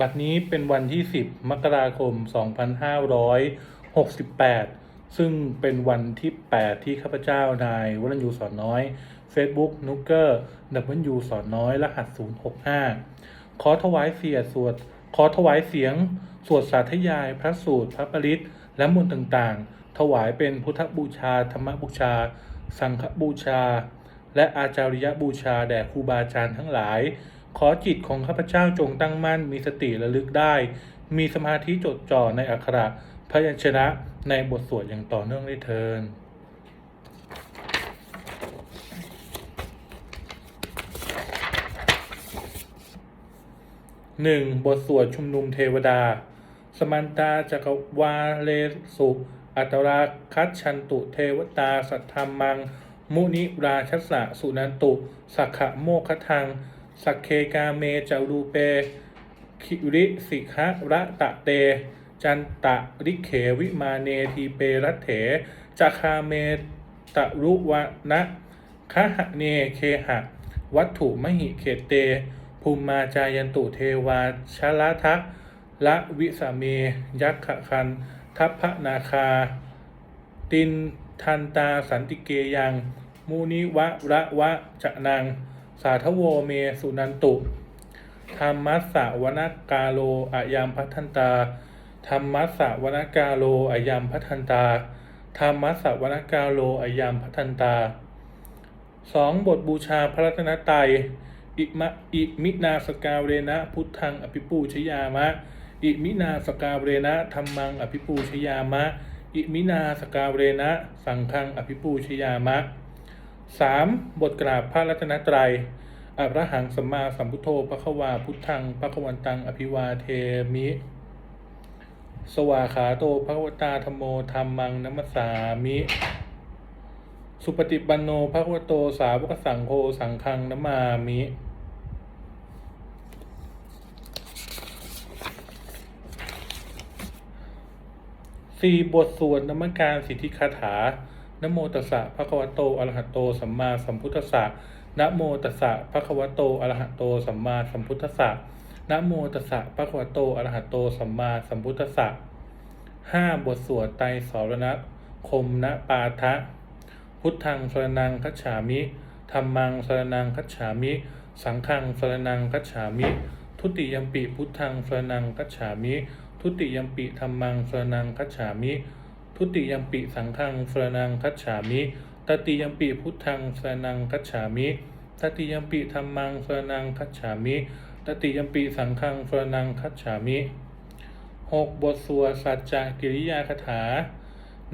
บัดนี้เป็นวันที่ 10 มกราคม 2568 ซึ่งเป็นวันที่ 8 ที่ข้าพเจ้านายวรัญยูสอนน้อย Facebook นุกเกอร์ดับเบิลยูสอนน้อย รหัส 065 ขอถวายเสียสวด ขอถวายเสียง สวดสาธยาย พระสูตร พระปริตและมนต์ต่างๆ ถวายเป็นพุทธบูชา ธรรมบูชา สังฆบูชา และอาจาริยบูชาแด่ครูบาอาจารย์ทั้งหลาย ขอจิตของข้าพเจ้าจงตั้งมั่นมีสติระลึกได้ มีสมาธิจดจ่อในอักขระพยัญชนะในบทสวดอย่างต่อเนื่องได้เทินหนึ่งบทสวดชุมนุมเทวดา สมันตาจักรวาเลสุ อัตราคัตชันตุเทวตา สัทธรรมัง มุนิราชสะสุนันตุ สักขะโมคทัง สักเคกาเมจารูเป คิริสิกะระตะเต จันตะริเขวิมาเนทีเปรัตเถจัคาเมตะรุวะนะคะหะเนเคหะ วัตถุมหิเขเต ภูมิมาจายันตุเทวาชลทะละวิสาเมยักขะคัน ทัพพนาคา ตินทันตาสันติเกยัง มูนิวะระวะจะนัง สาทโวเมสุนันตุ ธรรมัสสะวนกาโลอายัมพัทันตา ธรรมัสสะวนกาโลอายัมพัทันตา ธรรมัสสะวนกาโลอายัมพัทันตาสองบทบูชาพระรัตนตรัย อิมะอิมินาสกาเรนะพุทธังอภิปูชยามะ อิมินาสกาเรนะธรรมังอภิปูชยามะ อิมินาสกาเรนะ สังฆังอภิปูชยามะ สามบทกราบพระรัตนตรัยอรหังสัมมาสัมพุทโธปะควาพุทธังปะควันตัง อภิวาเทมิ สวาขาโตภควตาธรมโมธรรมังนัมสามิ สุปฏิปันโนภควโตสาวกสังโฆสังฆังนัมมามิสี่บทสวดนมัการสิทธิคาถา นโมตัสสะภะคะวะโตอะระหะโตสัมมาสัมพุทธัสสะนโมตัสสะภะคะวะโตอะระหะโตสัมมาสัมพุทธัสสะนโมตัสสะภะคะวะโตอะระหะโตสัมมาสัมพุทธัสสะห้าบทสวดไตรสรณคมนะปาทะ พุทธังสรนังคัจฉามิธรรมังสรนังคัจฉามิ สังฆังสรนังคัจฉามิ ทุติยมปิพุทธังสรนังคัจฉามิ ทุติยมปิธรรมังสรนังคัจฉามิ ทุติยมปิสังฆังสรนังคัจฉามิตติยมปิพุทธังสรนังคัจฉามิตติยมปิธรรมังสรนังคัจฉามิตติยมปิสังฆังสรนังคัจฉามิหกบทสวดสัจจกิริยาคาถา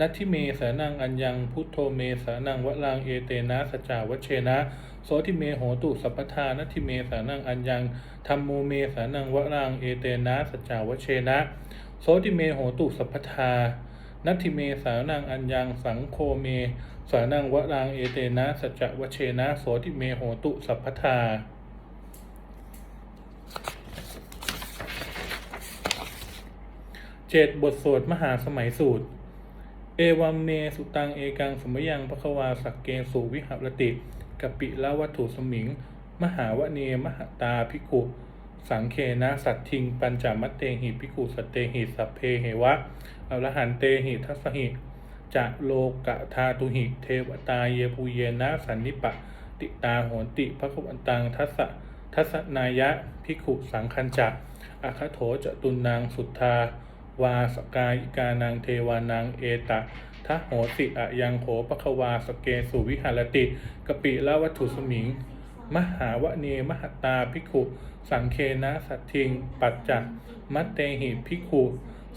นัตถิเมสานังอัญญังพุทโธเมสานังวะลังเอเตนะสจจาวเชนะโสทิเมโหตุสัพพทานัตถิเมสานังอัญญังธรรมโมเมสานังวะลังเอเตนะสจจาวเชนะโสติเมโหตุสัพพทา นัตถิเมสานังอัญญังสังโฆเม สานังวะลังเอเตนะสัจจวัชเชนะโสติเมโหตุสัพพทาเจ็ดบทสวดมหาสมัยสูตร เอวัมเมสุตังเอกังสมยังพระควาสักเกสุวิหรติกปิละวัตถุสมิง มหาวเนมหตาภิกุสังเคนะสัตทิง ปัญจมัตเตหิภิกุสตเตหิสัพเพเหวะ อรหันเตหิทัสหิจะโลกะธาตุหิ เทวตาเยภูเยนะสันนิปะ ติตาโหนติพระควันตังทัสทัสนายะภิขุสังคัญจักอาคโถจตุนนางสุทธาวาสกายิกานางเทวานางเอตะทะโหติอะยังโขปะควาสเกสุวิหารติกปิละวัตถุสมิง มหาวเนมหตาภิกขุ สังเคนะสัตทิง ปัจจักมัตเตหิภิกขุ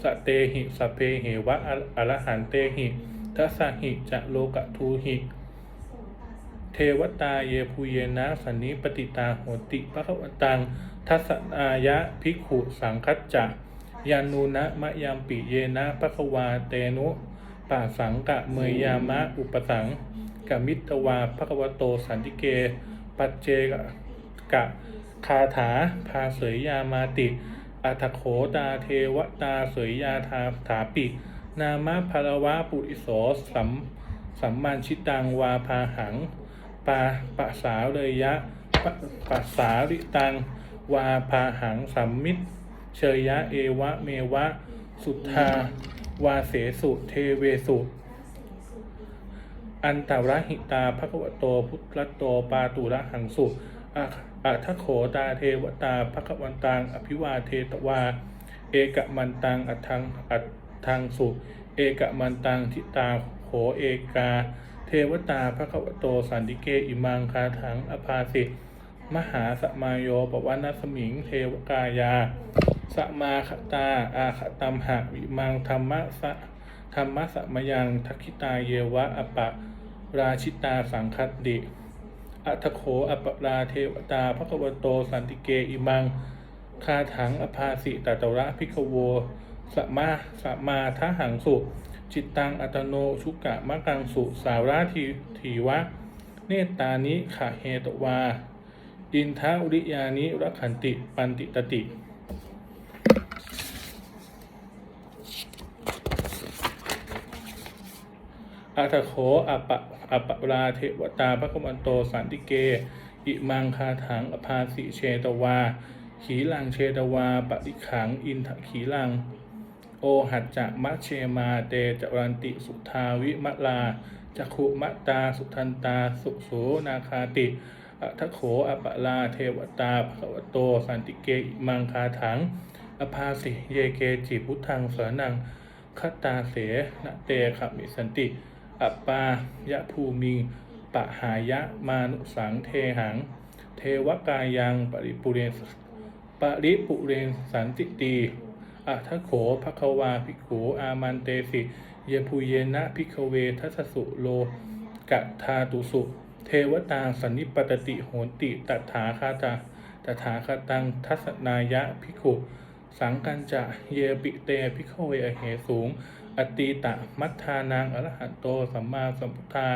สเตหิสเพเหวะอรหันเตหิทัสสหิจะโลกะทูหิเทวตาเยภูเยนะสันนิปติตาโหติพระขวตัง ทัสสนายะภิกขุสังคัจจะยานูนะมะยามปิเยนะพระควาเตนุป่าสังกะเมยยามะอุปสังกมิตวาพระควโตสันติเก ปัจเจกะกะคาถาพาเสยยามาติ อัตโขตาเทวตาเสยยาทาถาปิ นามะภารวะปุริโสสัมสัมมันชิตังวาพาหังปาปะสาเลยยะปะปะสาลิตัง วาพาหังสัมมิตเชยยะเอวะเมวะ สุทธาวาเสสุเทเวสุอันตรหิตาภควโตพุทธโตปาตุระหังสุอะ อะทโขตาเทวตาภควันตังอภิวาเทตวา เอกมันตังอัทังอัทังสุ เอกมันตังทิตาโขเอกา เทวตาภควโตสันติเกอิมังคาถังอภาสิมหาสมายโยปวันัสมิงเทวกายา สมาคตา อาคตัมหะวิมังธรรมะสะธรรมะสมยังทักขิตาเยวะอปะ ราชิตาสังคตดิ อัตโขอัปราเทวตาพระกวโต สันติเกอิมัง คาถังอภาสิตตระพิกโวสมมาสมาทหังสุ จิตตังอัตโนชุกะมะกังสุ สาราทีทีวะ เนตตานิขะเฮตวา อินทาอุริยานิรักขันติ ปันติตติ อาทะโขอัปะอัปะราเทวตาพระคมันโตสันติเก อิมังคาถังอภาสิเชตวา ขีลังเชตวาปฏิขังอินทขีลัง โอหัจจะมะเชมาเตจรันติสุทาวิมะลาจักขุมะตาสุทันตาสุโสนาคาติอัทโขอัปะลาเทวตาภควโต สันติเกอิมังคาถัง อภาสิเยเกจิพุทธังสนังคตาเสนะเตขมิสันติ อัปปายะภูมิง ปะหายะมานุสังเทหัง เทวกายังปริปุเรนปริปุเรนสันติตีอัทโขภควาภิกขุอามันเตสิ เยภูเยนะภิกขเวทัสสุโลกะทาตุสุ เทวตาสันนิปตติโหนติตถาคาตาตถาคตังทัศนายะภิกขุ สังกันจะเยปิเตภิกขเวอเหสูง อตีตะมัทธานางอรหันโตสัมมาสัมพุทธา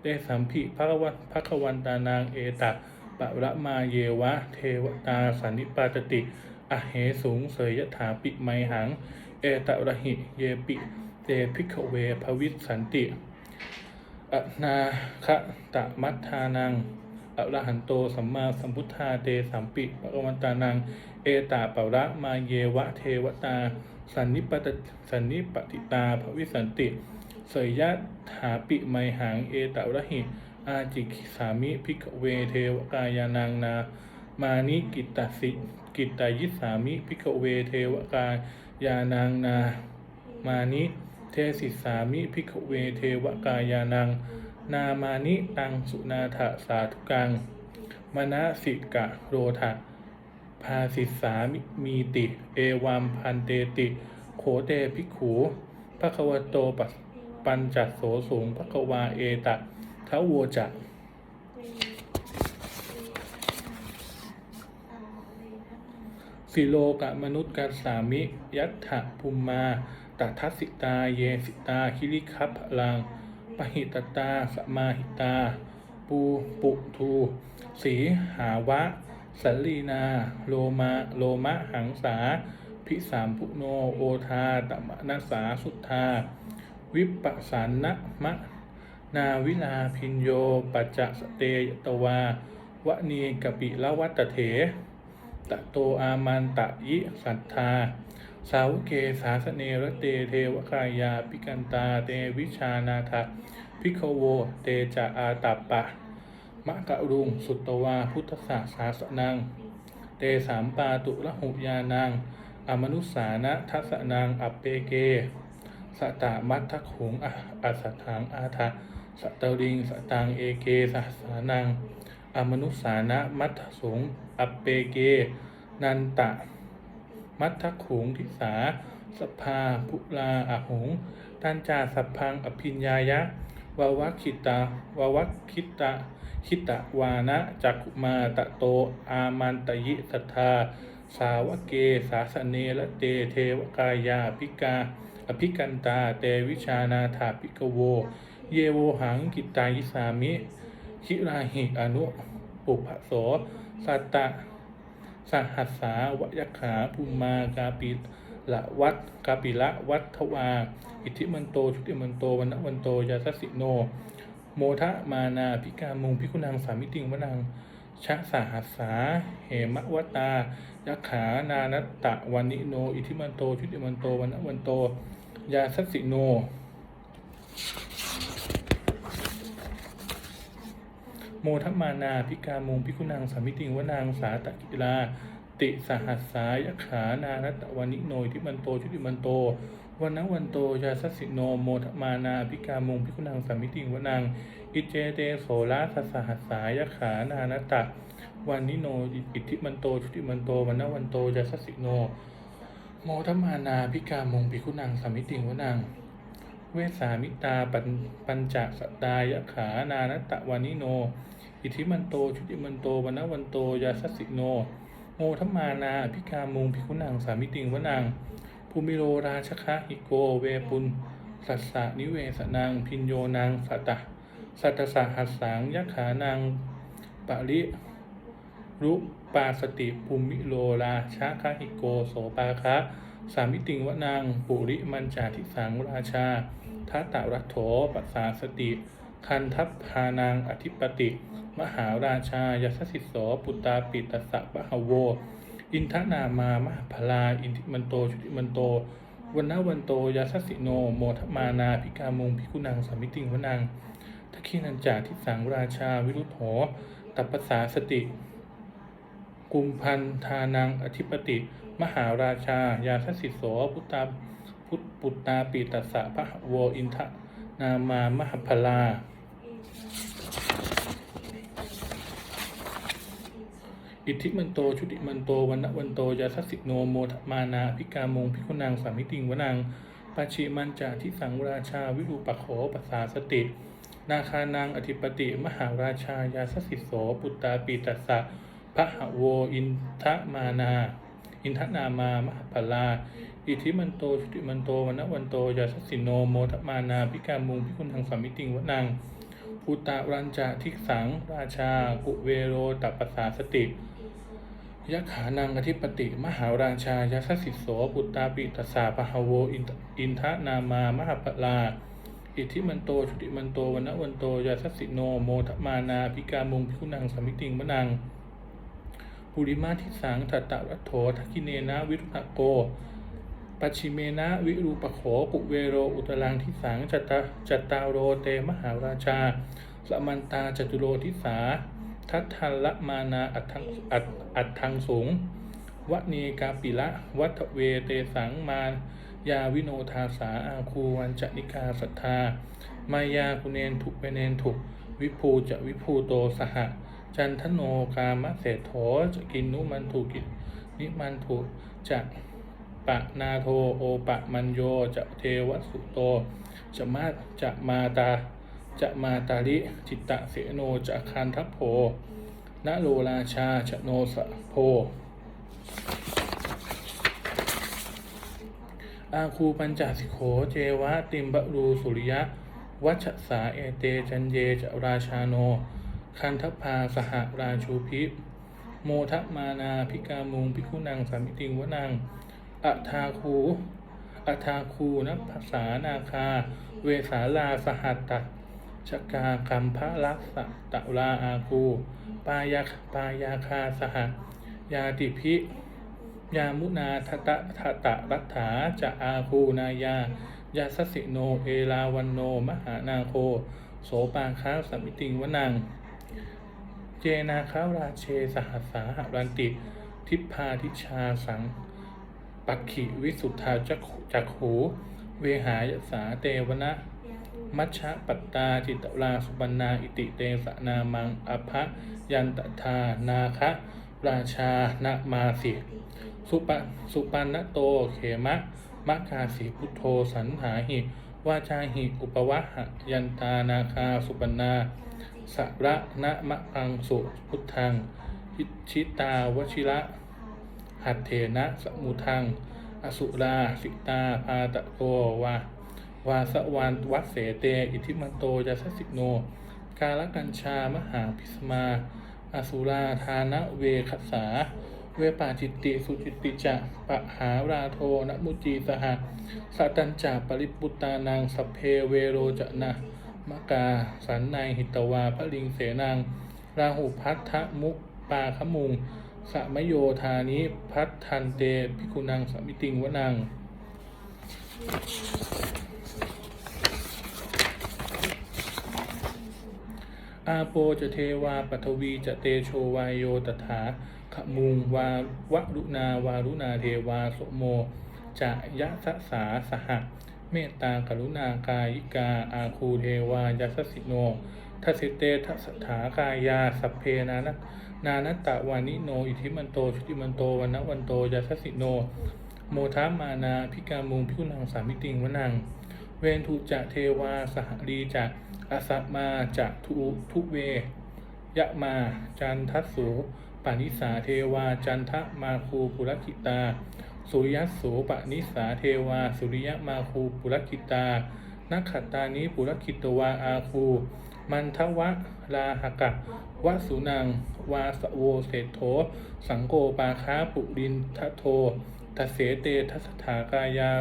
เตสัมภิภะวันภควันตานางเอตะปะระมาเยวะ เทวตาสันนิปาตติอเหสูงเสยยถาปิไมหัง เอตะระหิเยปิ เตภิกขเวภวิสันติอนาคตะมัทธานังอรหันโตสัมมาสัมพุทธาเตสัมปิปะวันตานัง เอตาปะระมาเยวะ เทวตา สันนิปตสันนิปติตาภวิสันติเสยยะถาปิไมหังเอตระหิ อาจิกสามิภิกเวเทวกายานังนา มานิกิตตสิกิตตายิสามิภิกเวเทวกายานังนา มานิเทสิสามิภิกเวเทวกายานัง นามานิตังสุนาถสาธุกังมณสิกะโรทะ ภาสิสามีติ เอวัมพันเตติ โขเตภิกขูภควโตปัสปัญจโสสูงภควาเอตะทะโวจะสิโลกะมนุษย์กัสามิ ยัตถะภูมมาตัทัสิตา เยสิตา คิริคัพพลังปหิตตา สมาหิตา ปูปุทู สีหาวะ สัลลีนา โลมาโลมะหังสา พิสามพุโนโอทาตมนัสาสุทธา วิปสันนะมะนาวิลาพินโยปัจจสเตยตวาวณีกปิละวัตเถ ตะโตอามันตะยิสัทธา สาวเกสาสเนรเตเทวกายาปิกันตาเตวิชานาทะพิกโวเตจะอาตัปปะ มะกะรุง สุตตวา พุทธศาสาสนังเตสามปาตุระหุยานังอมนุสานะทัสนังอัปเปเก สตามัททขุงอัสสถังอาทะสตริงสตังเอเกสสานังอมนุสานะมัทธสงอัปเปเก นันตะ มัทธขุงทิสาสภาภุลาอหงตันจาสัพพังอภิญญายะวาวัคคิตาวาวัคคิตะ คิตะวานะจักมาตะโตอามันตยิสัทธา สาวเกสาสเนละเตเทวกายาภิกา อภิกันตาเตวิชานาถาภิกโว เยโวหังกิตายิสามิ คิราหิอนุปุพโสสัตตะสหัสสาวยขาภูมากาปิละวัดกาปิละวัฒวา อิทธิมันโตชุติมันโตวันนะวันโตยาสสิโน โมทะมานาพิกามุงพิกุนังสามิติงวนังชะสาหัสสาเหมะวตายักขานานัตตะวันิโน อิทิมันโตชุติมันโตวันวันโต ยาสัสสิโน โมทัมมานาพิกามุงพิกุนังสามิติงวนางสาตะกิลา ติสหัสสายขานานัตตะวานิโนยที่มันโตชุติมันโต วันนวันโตยาสัสสิโนโมทมานาพิกามุงพิกุนังสามิติงวนางอิเจเตโสลาสสหัสสายขานานตะวานิโนอิทธิมันโตชุติมันโตวันนวันโตยาสัสสิโน โมทมานาพิกามุงพิกุนังสามิติงวนางเวสามิตาปัญปัญจสตายขานานตะวานิโน อิทธิมันโตชุติมันโตวันนวันโตยาสัสสิโนโมทมานาพิกามุงพิคุนังสามิติงวนัง ภูมิโรราชคะหิโก เวปุนสัสสะนิเวสนังพินโยนังสัตตะสัตตสหัสสังยะขานังปะริรุปาสติภูมิโลราชะคะหิโกโสปาคะสามิติงวนังปุริมันจาทิสังราชาทัตตรัตโถปัสสาสติ คันทัพพานางอธิปติ มหาราชายสสิโสปุตตาปิตสสะบะหโว อินทนามามหาพลาอินทิมันโตชุติมันโตวันนาวันโตยาสสิโน โมทมานาพิกามุงพิกุนังสามิติงวนังทักขินันจาทิสังราชาวิรุธโหตัปปสาสติ กุมพันธานังอธิปติ มหาราชา ยาสสิโสพุตตาพุทปุตตาปิตัสสะพระโวอินทนามามหาพลา อิทธิมันโตชุติมันโตวันนะวันโตยาสัสสิโนโมทมานาพิกามงพิคุนังสามิติงวนังปาชิมันจาทิสังราชาวิรูปโขปัสสาสติ นาคานังอธิปติมหาราชายาสัสสิโสปุตตาปีตัสสะพระหโวอินทมานา อินทนามามหาพลา อิทิมันโตชุติมันโตวันนะวันโตยาสัสสิโนโมทมานาพิกามุงพิคุณนังสามิติงวนังภูตารัญจาทิสังราชากุเวโรตัปปสาสติ ยะขานังอธิปติ มหาราชายาสสิโสปุตตาปิตสสาปหโวอินทนามามหาปลา อิทธิมันโตชุติมันโตวันนะวันโตยาสสิโนโมทมานาพิกามุงพิคุนังสามิติงมะนังปุริมาทิสังทัตตะรัตโถทักขิเนนะวิรุณโกปัจฉิเมนะวิรูปโขปุเวโรอุตรังทิสังจัตตาจัตตาโรเตมหาราชาสมันตาจตุโรทิสา ทัทันละมานาอัทังอัตอัตทังสูงวะเนกาปิละวัตเวเตสังมายาวิโนทาสาอาคูวันจนิกาสัทธามายาคุเนนทุเปเนนทุวิภูจะวิภูโตสหจันทโนกามะเศรษโถจะกินนุมันทุกินิมันทุจะปะนาโทโอปะมันโยจะเทวสุโต จะมาจะมาตา จะมาตาลิจิตตะเสโนจะคันทัพโพนะโลราชาชโนสะโพอาคูปัญจสิโขเจวะติมบรูสุริยะ วัชสาเอเตจันเยจะราชาโน คันทพาสหราชูพิโมทะมานาพิกามุงพิคุนังสามิติงวนังอัทาคูอัทาคูนัภาษานาคา เวสาลาสหัตต ชกาคัมพะลักษะตะลาอาคูปายาปายาคาสหยาติพิ ยามุนาทตะทะตะรัตถาจะอาคูนายายาสสิโนเอลาวันโน มหานาโค โสปาคาสมิติงวนัง เจนาคาราเชสหัสาหรันติ ทิพพาทิชาสัง ปักขิวิสุทธาจักจักขูเวหายสาเตวนะ มัชฌะปัตตาจิตตราสุปันนาอิติเตสนามังอภะยันตทานาคะราชานามาสิสุปสุปันนโตเขมะมะกาสีพุทโธสันหาหิวาจาหิอุปวะหะยันตานาคาสุปันนาสระนะมะอังสุพุทธังหิชิตาวชิระหัตเถนะสมุทัง อสุราสิตาพาตะโกวา วาสวันวัดเสเต อิทิมันโตยาสสิโน กาลกัญชามหาพิสมาอสุราธานะเวคสา เวปาจิตติสุจิตติจะปะหาราโทนมุจีสหสัตัญจาปริปุตานังสเพเวโรจนะมกาสันในหิตวาพระลิงเสนังราหุพัทธมุปปาขมุงสะมโยธานิพัทธันเตภิกุนังสมิติงวนัง อาโปจะเทวาปัทวีจะเตโชวายโยตถาขมุงวาวรุณาวารุณาเทวาโสโมจะยะสะสาสหะเมตตากรุณากายิกาอาคูเทวายาสสิโนทัสสิเตทัสถากายาสัพเพนานะนานัตตะวานิโน อิทิมันโตชุติมันโตวันนวันโตยาสสิโน โมทามานาพิกามุงพิวนังสามิติงวนัง เวนทุจะเทวาสหรีจะอสัมาจะทุทุเวยะมาจันทัสสุปานิสาเทวาจันทะมาคูปุรคิตา สุริยัสโสปนิสาเทวา สุริยมาคูปุรคิตานักขัตตานิปุรคิตวาอาคู มันทวะลาหกะวสุนัง วาสโวเศรษโธสังโกปาคาปุรินทโททัสเสเตทัสถากายา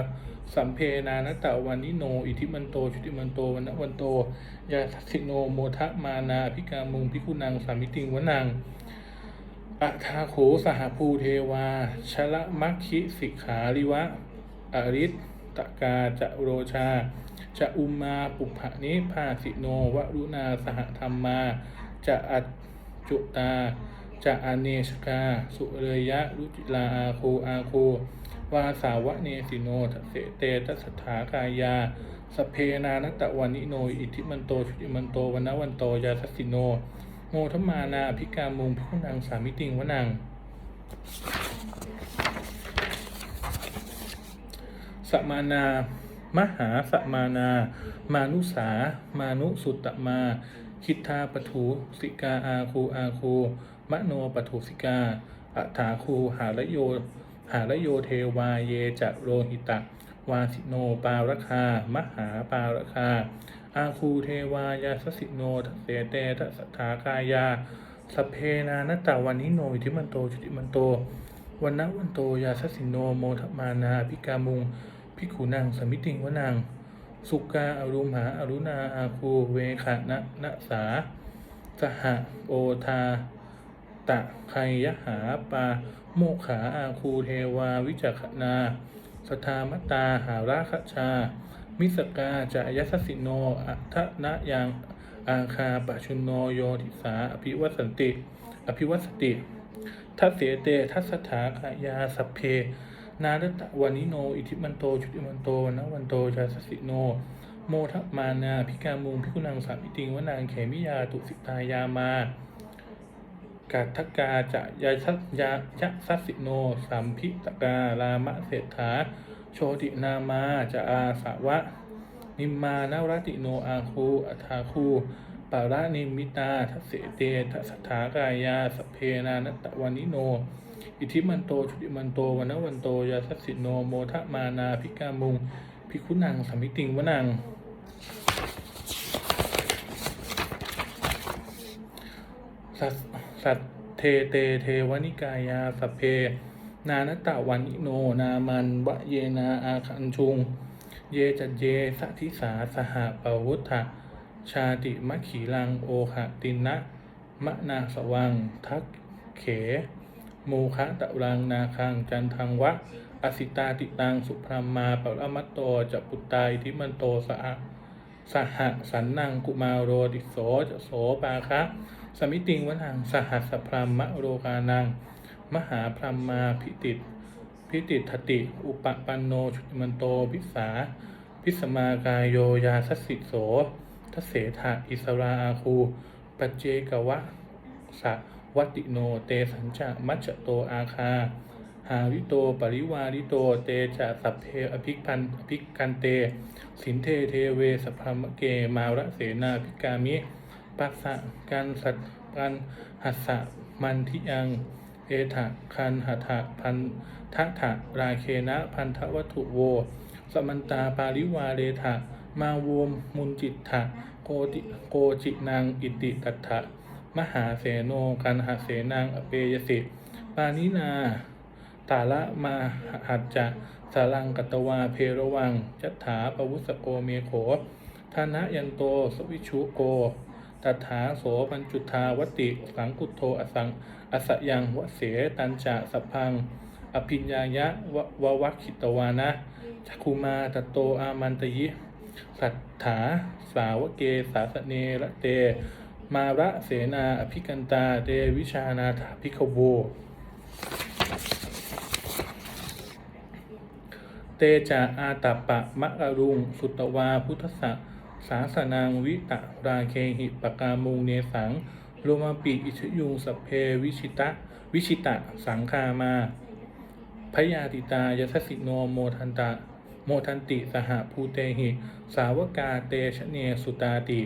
สัมเพนานตะวันนิโน อิทิมันโต ชุติมันโตวันนวันโตยาสิโนโมทะมานาพิกามุงพิกุนังสามิติงวนังอัทาโขสหภูเทวา ชละมัคคิสิกขาริวะ อริตตกาจะโรชา จะอุมมาปุพะนิพาสิโนวรุณาสหธรรมมา จะอัจจุตา จะอเนชกา สุเรยะ รุจิลาอาโคอาโค วาสาวะเนสิโนทเสเตทัสถากายา สเพนานตะวานิโน อิทิมันโตชุติมันโตวันวันโตยาสัสิโน โมทมานาพิกามุงพุนังสามิติงวนังสมานามหาสมานา มานุสา มานุสุตตมา คิทาปถูสิกาอาคูอาคูมโนปถูสิกาอัฐาคูหารโย หารโยเทวาเยจะโรหิตะ วาสิโนปารคา มหาปารคา อาคูเทวายาสสิโนทเสเตทสถากายาสเพนานตาวันนิโนอิทิมันโตชุติมันโตวันนวันโตยาสสิโนโมทมานาพิกามุงพิกขุนังสมิติงวนังสุกาอรุมหาอรุณาอาคูเวขะนะนะสา สหโอทา ตะไคยหาปาโมขาอาคูเทวาวิจักขนาสทามตาหาราคชา มิสกาจะยัสสิโนอัทนะยังอาคาปชุนโนโยทิสาอภิวัสันติ อภิวัสติทัสเสเตทัสถาขายาสเพ นาดตะวานิโน อิทิมันโตชุติมันโตวันวันโตจาสสิโน โมทมานาพิกามุงพิกุนังสามิติงวนางเขมิยาตุสิตายามา กัตถกาจะยาชัสยายะสัสิโนสัมพิตการามะเศรษฐา โชตินามาจะอาสาวะ นิมมานารติโนอาคูอัฏฐาคูปารานิมิตาทัเสเตทัสถากายาสเพนานตะวานิโน อิทิมันโตชุติมันโตวันวันโตยาสัสิโนโมทะมานาพิกามุงพิคุนังสัมมิติงวนังสั สัตเทเตเทวนิกายาสเพ นานตะวันิโนนามันวะเยนาอาคันชุง เยจัจเยสัทิสาสหปวุฒะชาติมัคขีลังโอหะตินะมะนาสวัง ทักเข โมคะตะรังนาคังจันทังวะ อสิตาติตังสุพรมมาปรมัตโตจะปุตตายทิมันโตสะสหสันนังกุมาโรติโสจะโสปาคะ สมิติงวนังสหัสพรามะโรกานัง มหาพรหมาพิติตพิติทติ อุปปันโนชุติมันโตพิสา พิสมากายโยยาสสิโสทเสถะอิสราอาคูปัจเจกวะสะวัติโนเตสัญจะมัจโตอาคา หาวิโตปริวาริโตเตจะสัพเพอภิพันอภิกันเต สินเทเทเวสพรมเกมาระเสนาภิกามิ ปัสสะกันสัตกันหัสสะมันทิยัง เอถะคันหัถะพันทะถะราเคนะพันทวัตถุโว สมันตาปาริวาเรถะมาวมมุนจิตถะโกติโกจินางอิติตัตถะมหาเสโนกันหาเสนางอเปยสิปานินาตาละมาหัจจะสารังกัตวาเพรวังจัตถาปวุสโกเมโขธานะยันโตสวิชุโก ตถาโสปัญจุทาวติ สังกุโทอสังอสยังวเสตัญจะสัพพัง อภิญญายะวะววัคคิตวานะจักคุมาตโตอามันตยิ สัทธาสาวเกสาสเนระเต มาระเสนาอภิกันตาเตวิชานาถาภิกขโวเตจาอาตาปะมะกะรุง สุตวาพุทธะ สาสนางวิตะราเคหิปกามุงเนสังโลมาปิอิชยุงสเพวิชิตะ วิชิตะ สังคามาพยาติตายทัสสิโนโมทันตะ โมทันติสหภูเตหิ สาวกาเตชะเนสุตาติ